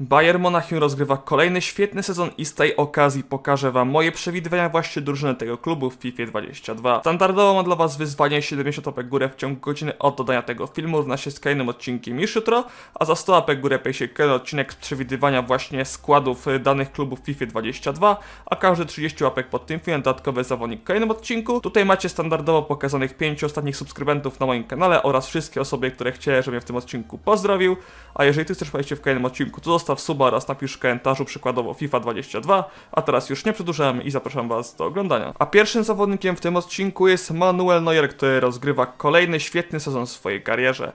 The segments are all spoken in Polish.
Bayern Monachium rozgrywa kolejny świetny sezon i z tej okazji pokażę wam moje przewidywania właśnie drużyny tego klubu w FIFA 22. Standardowo mam dla was wyzwanie 70 łapek górę w ciągu godziny od dodania tego filmu, równa się z kolejnym odcinkiem już jutro, a za 100 łapek górę pej się kolejny odcinek z przewidywania właśnie składów y, danych klubów w FIFA 22, a każdy 30 łapek pod tym filmem dodatkowy zawodnik w kolejnym odcinku. Tutaj macie standardowo pokazanych 5 ostatnich subskrybentów na moim kanale oraz wszystkie osoby, które chciały, żebym w tym odcinku pozdrowił. A jeżeli ty chcesz powiedzieć w kolejnym odcinku, to zostaw suba oraz napisz w komentarzu przykładowo FIFA 22. A teraz już nie przedłużam i zapraszam was do oglądania. A pierwszym zawodnikiem w tym odcinku jest Manuel Neuer, który rozgrywa kolejny świetny sezon w swojej karierze.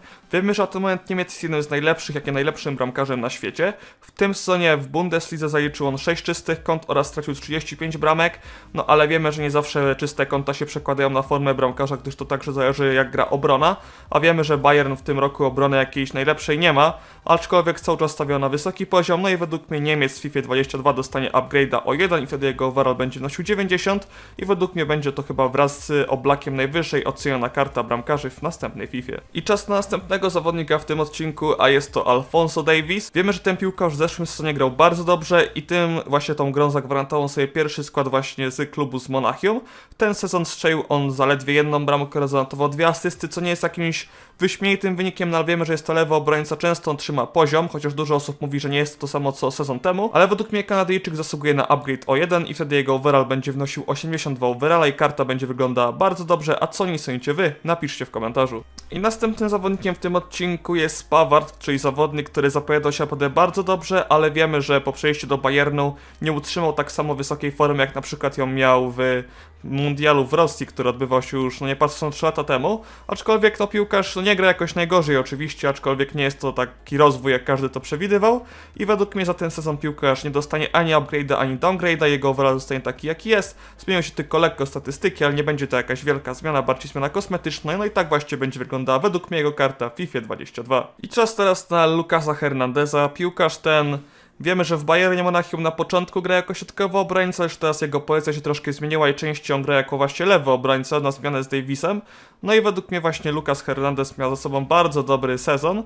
Na ten moment Niemiec jest jednym z najlepszych, jak i najlepszym bramkarzem na świecie. W tym sezonie w Bundeslidze zaliczył on 6 czystych kąt oraz stracił 35 bramek. No ale wiemy, że nie zawsze czyste konta się przekładają na formę bramkarza, gdyż to także zależy jak gra obrona. A wiemy, że Bayern w tym roku obrony jakiejś najlepszej nie ma, aczkolwiek cały czas stawiał na wysoki poziom. No i według mnie Niemiec w FIFA 22 dostanie upgrade'a o 1 i wtedy jego overall będzie nosił 90 i według mnie będzie to chyba wraz z Oblakiem najwyżej oceniona karta bramkarzy w następnej FIFA. I czas na następnego zawodnika w tym odcinku, a jest to Alfonso Davis. Wiemy, że ten piłkarz w zeszłym sezonie grał bardzo dobrze i tym właśnie tą grą zagwarantował sobie pierwszy skład właśnie z klubu z Monachium. Ten sezon strzelił on zaledwie jedną bramkę, rezultował dwie asysty, co nie jest jakimś wyśmienitym wynikiem, no ale wiemy, że jest to lewy obrońca, często on trzyma poziom, chociaż dużo osób mówi, że nie jest to samo co sezon temu, ale według mnie Kanadyjczyk zasługuje na upgrade o 1 i wtedy jego overall będzie wnosił 82 overalla i karta będzie wyglądała bardzo dobrze, a co nie sądzicie wy? Napiszcie w komentarzu. I następnym zawodnikiem w tym odcinku jest Paward, czyli zawodnik, który zapowiadał się naprawdę bardzo dobrze, ale wiemy, że po przejściu do Bayernu nie utrzymał tak samo wysokiej formy, jak na przykład ją miał w mundialu w Rosji, który odbywał się już, no nie patrząc 3 lata temu, aczkolwiek no piłkarz nie gra jakoś najgorzej oczywiście, aczkolwiek nie jest to taki rozwój, jak każdy to przewidywał. I według mnie za ten sezon piłkarz nie dostanie ani upgrade'a, ani downgrade'a, jego overall zostanie taki jaki jest, zmienią się tylko lekko statystyki, ale nie będzie to jakaś wielka zmiana, bardziej zmiana kosmetyczna, no i tak właśnie będzie wyglądała według mnie jego karta w FIFA 22. I czas teraz na Lukasa Hernandeza, piłkarz ten Wiemy, że w Bayernie Monachium na początku gra jako środkowy obrońca, już teraz jego pozycja się troszkę zmieniła i częściej on gra jako właśnie lewy obrońca na zmianę z Davisem. No i według mnie właśnie Lucas Hernandez miał za sobą bardzo dobry sezon.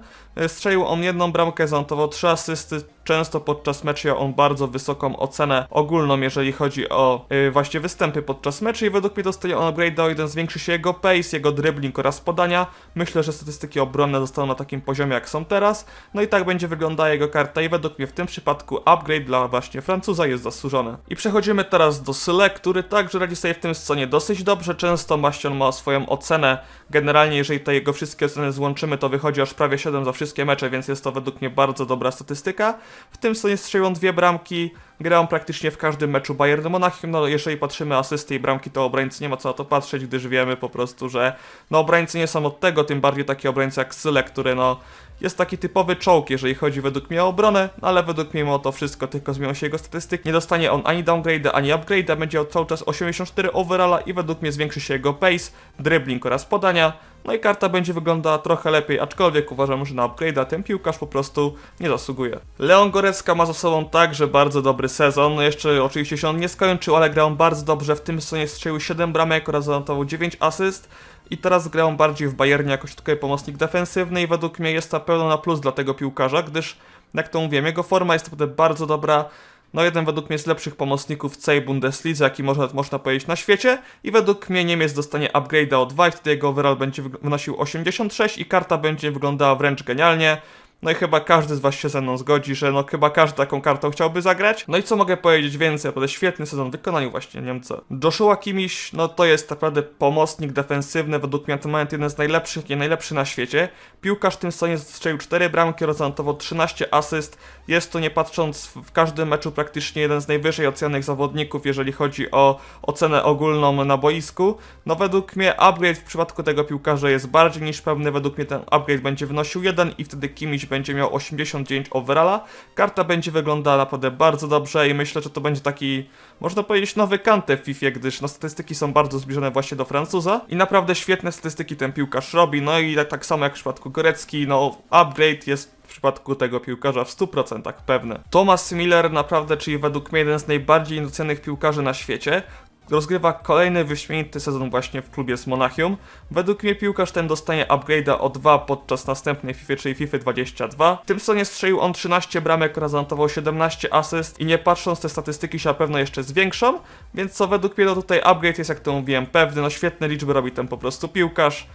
Strzelił on jedną bramkę, zanotował trzy asysty, często podczas meczu miał on bardzo wysoką ocenę ogólną, jeżeli chodzi o y, właśnie występy podczas meczu i według mnie dostaje on upgrade do jeden zwiększy się jego pace, jego dribbling oraz podania. Myślę, że statystyki obronne zostaną na takim poziomie jak są teraz. No i tak będzie wyglądała jego karta i według mnie w tym przypadku upgrade dla właśnie Francuza jest zasłużony. I przechodzimy teraz do Syle, który także radzi sobie w tym sezonie dosyć dobrze. Często właśnie on ma swoją ocenę. Generalnie jeżeli te jego wszystkie oceny złączymy, to wychodzi aż prawie 7 za wszystkie mecze, więc jest to według mnie bardzo dobra statystyka. W tym sezonie strzelił dwie bramki, grał praktycznie w każdym meczu Bayern Monachium, no jeżeli patrzymy asysty i bramki, to obrońcy nie ma co na to patrzeć, gdyż wiemy po prostu, że no obrońcy nie są od tego, tym bardziej taki obrońca jak Syle, który no jest taki typowy czołg, jeżeli chodzi według mnie o obronę, no ale według mnie mimo to wszystko tylko zmienią się jego statystyki. Nie dostanie on ani downgrade'a, ani upgrade'a, będzie miał cały czas 84 overalla i według mnie zwiększy się jego pace, dribbling oraz podania. No i karta będzie wyglądała trochę lepiej, aczkolwiek uważam, że na upgrade'a ten piłkarz po prostu nie zasługuje. Leon Gorecka ma za sobą także bardzo dobry sezon, no jeszcze oczywiście się on nie skończył, ale grał bardzo dobrze, w tym sezonie strzelił 7 bramek oraz zanotował 9 asyst. I teraz grają bardziej w Bayernie jako środkowy pomocnik defensywny i według mnie jest to pełno na plus dla tego piłkarza, gdyż, jak to mówiłem, jego forma jest naprawdę bardzo dobra. No jeden według mnie z lepszych pomocników w całej Bundeslidze, jaki można, można powiedzieć na świecie i według mnie Niemiec dostanie upgrade'a o 2 i wtedy jego overall będzie wynosił 86 i karta będzie wyglądała wręcz genialnie. No i chyba każdy z was się ze mną zgodzi, że no chyba każdy taką kartą chciałby zagrać. No i co mogę powiedzieć więcej? Naprawdę świetny sezon w wykonaniu właśnie Niemca. Joshua Kimmich, no to jest naprawdę pomocnik defensywny, według mnie ten moment jeden z najlepszych, nie najlepszy na świecie. Piłkarz w tym sezonie strzelił 4 bramki, rozanotował 13 asyst. Jest to nie patrząc w każdym meczu praktycznie jeden z najwyżej ocenionych zawodników, jeżeli chodzi o ocenę ogólną na boisku. No według mnie upgrade w przypadku tego piłkarza jest bardziej niż pewny. Według mnie ten upgrade będzie wynosił 1 i wtedy Będzie miał 89 overalla. Karta będzie wyglądała naprawdę bardzo dobrze i myślę, że to będzie taki, można powiedzieć, nowy Kante w FIFA, gdyż no, statystyki są bardzo zbliżone właśnie do Francuza i naprawdę świetne statystyki ten piłkarz robi. No i tak, tak samo jak w przypadku Gorecki, no upgrade jest w przypadku tego piłkarza w 100% pewny. Thomas Miller naprawdę, czyli według mnie jeden z najbardziej docenionych piłkarzy na świecie. Rozgrywa kolejny wyśmienity sezon właśnie w klubie z Monachium. Według mnie piłkarz ten dostanie upgrade'a o 2 podczas następnej FIFA, czyli FIFA 22. W tym sezonie strzelił on 13 bramek zanotował 17 asyst i nie patrząc te statystyki się na pewno jeszcze zwiększą, więc co według mnie no tutaj upgrade jest jak to mówiłem pewny, no świetne liczby robi ten po prostu piłkarz.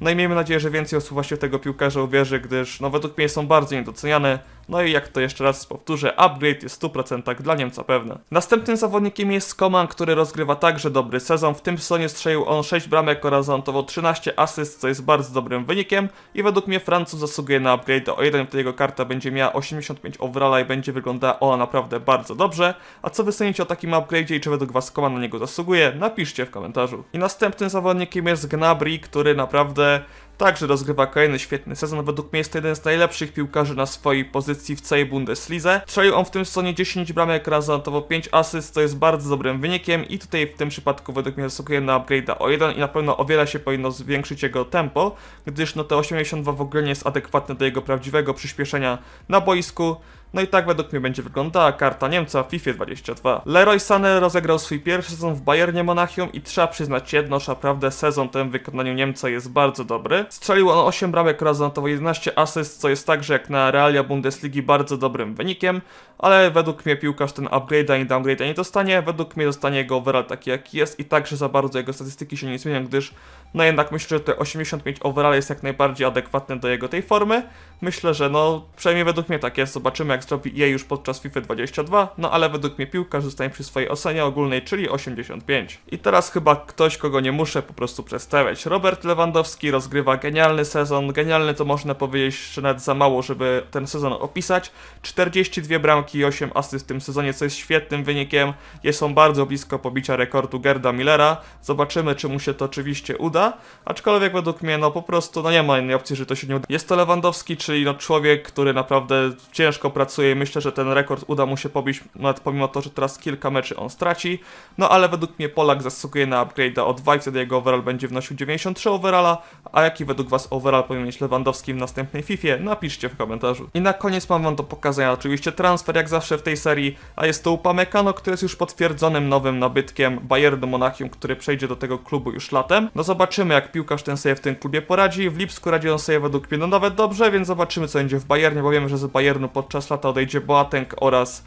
No i miejmy nadzieję, że więcej osób właśnie w tego piłkarza uwierzy, gdyż no według mnie są bardzo niedoceniane. No i jak to jeszcze raz powtórzę, upgrade jest w 100% dla Niemca pewne. Następnym zawodnikiem jest Koman, który rozgrywa także dobry sezon. W tym sezonie strzelił on 6 bramek oraz zanotował 13 asyst, co jest bardzo dobrym wynikiem. I według mnie Francuz zasługuje na upgrade o jeden, wtedy jego karta będzie miała 85 overalla i będzie wyglądała ona naprawdę bardzo dobrze. A co wy sądzicie o takim upgrade'zie i czy według was Koman na niego zasługuje? Napiszcie w komentarzu. I następnym zawodnikiem jest Gnabry, który naprawdę Także rozgrywa kolejny świetny sezon. Według mnie jest to jeden z najlepszych piłkarzy na swojej pozycji w całej Bundeslidze. Strzelił on w tym sezonie 10 bramek oraz zanotował 5 asyst, co jest bardzo dobrym wynikiem i tutaj w tym przypadku według mnie zasługuje na upgrade'a o 1 i na pewno o wiele się powinno zwiększyć jego tempo, gdyż no te 82 w ogóle nie jest adekwatne do jego prawdziwego przyspieszenia na boisku. No i tak według mnie będzie wyglądała karta Niemca w FIFA 22. Leroy Sané rozegrał swój pierwszy sezon w Bayernie Monachium i trzeba przyznać jedno, że naprawdę sezon ten w wykonaniu Niemca jest bardzo dobry. Strzelił on 8 bramek oraz zanotował 11 asyst, co jest także jak na realia Bundesligi bardzo dobrym wynikiem, ale według mnie piłkarz ten upgrade ani downgrade nie dostanie, według mnie dostanie jego overall taki jaki jest i także za bardzo jego statystyki się nie zmienią, gdyż no jednak myślę, że te 85 overall jest jak najbardziej adekwatne do jego tej formy. Myślę, że no przynajmniej według mnie tak jest, zobaczymy jak zrobi jej już podczas FIFA 22, no ale według mnie piłkarz zostanie przy swojej ocenie ogólnej, czyli 85. I teraz chyba ktoś, kogo nie muszę po prostu przedstawiać. Robert Lewandowski rozgrywa genialny sezon, genialny to można powiedzieć, że nawet za mało, żeby ten sezon opisać. 42 bramki i 8 asyst w tym sezonie, co jest świetnym wynikiem. Jest on bardzo blisko pobicia rekordu Gerda Millera. Zobaczymy, czy mu się to oczywiście uda. Aczkolwiek według mnie, no po prostu, no nie ma innej opcji, że to się nie uda. Jest to Lewandowski, czyli no człowiek, który naprawdę ciężko pracuje i myślę, że ten rekord uda mu się pobić, nawet pomimo to, że teraz kilka meczy on straci. No ale według mnie Polak zasługuje na upgrade'a o 2 i wtedy jego overall będzie wnosił 93 overalla. A jaki według was overall powinien mieć Lewandowski w następnej FIFA? Napiszcie w komentarzu. I na koniec mam wam do pokazania oczywiście transfer jak zawsze w tej serii, a jest to Upamecano, który jest już potwierdzonym nowym nabytkiem Bayernu Monachium, który przejdzie do tego klubu już latem. No zobaczymy jak piłkarz ten sobie w tym klubie poradzi. W Lipsku radzi on sobie według mnie no nawet dobrze, więc zobaczymy co będzie w Bayernie, bo wiemy, że z Bayernu podczas lata odejdzie Boateng oraz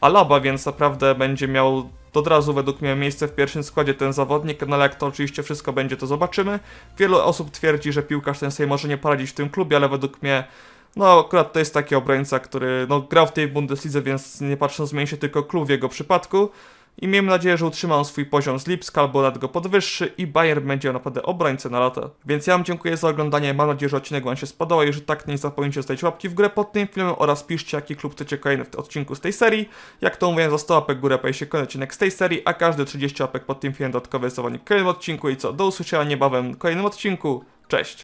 Alaba, więc naprawdę będzie miał od razu według mnie miejsce w pierwszym składzie ten zawodnik, no ale jak to oczywiście wszystko będzie, to zobaczymy. Wielu osób twierdzi, że piłkarz ten sobie może nie poradzić w tym klubie, ale według mnie no akurat to jest taki obrońca, który no, grał w tej Bundeslidze, więc nie patrząc zmieni się tylko klub w jego przypadku. I miejmy nadzieję, że utrzyma on swój poziom z Lipska albo nawet go podwyższy i Bayern będzie naprawdę obrońcę na lata. Więc ja wam dziękuję za oglądanie, mam nadzieję, że odcinek wam się spodobał. Jeżeli tak, nie zapomnijcie zostawić łapki w górę pod tym filmem oraz piszcie, jaki klub chcecie kolejny w odcinku z tej serii. Jak to mówiłem, za 100 łapek górę pojawi się kolejny odcinek z tej serii, a każdy 30 łapek pod tym filmem dodatkowy jest zawodnik w kolejnym odcinku. I co, do usłyszenia niebawem w kolejnym odcinku. Cześć!